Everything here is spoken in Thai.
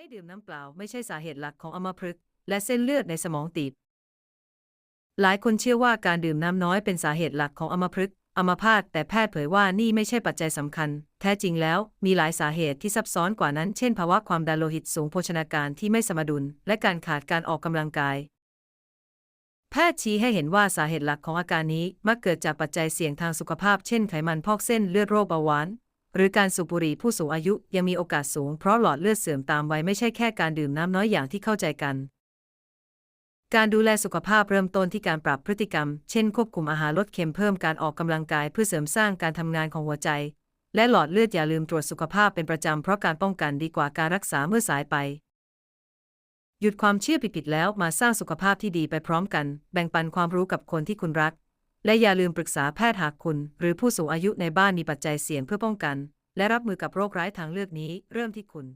ไม่ดื่มน้ำเปล่าไม่ใช่สาเหตุหลักของอัมพฤกษ์และเส้นเลือดในสมองตีบ หลายคนเชื่อว่าการดื่มน้ำน้อยเป็นสาเหตุหลักของอัมพฤกษ์อัมพาตแต่แพทย์เผยว่านี่ไม่ใช่ปัจจัยสำคัญ แท้จริงแล้วมีหลายสาเหตุที่ซับซ้อนกว่านั้น เช่น ภาวะความดันโลหิตสูงโภชนาการที่ไม่สมดุล และการขาดการออกกำลังกาย แพทย์ชี้ให้เห็นว่าสาเหตุหลักของอาการนี้มักเกิดจากปัจจัยเสี่ยงทางสุขภาพ เช่นไขมันพอกเส้นเลือดโรคเบาหวาน หรือการสูบบุหรี่ผู้สูงอายุยังมีโอกาสสูงเพราะหลอดเลือดเสื่อมตามวัยไม่ใช่แค่การดื่มน้ำน้อยอย่างที่เข้าใจกัน การดูแลสุขภาพเริ่มต้นที่การปรับพฤติกรรม เช่นควบคุมอาหารลดเค็มเพิ่มการออกกำลังกายเพื่อเสริมสร้างการทำงานของหัวใจ และหลอดเลือดอย่าลืมตรวจสุขภาพเป็นประจำเพราะการป้องกันดีกว่าการรักษาเมื่อสายไป หยุดความเชื่อผิดๆแล้วมาสร้างสุขภาพที่ดีไปพร้อมกัน แบ่งปันความรู้กับคนที่คุณรัก และอย่าลืมปรึกษาแพทย์หากคุณ หรือผู้สูงอายุในบ้านมีปัจจัยเสี่ยงเพื่อป้องกัน และรับมือกับโรคร้ายทางเลือกนี้ เริ่มที่คุณ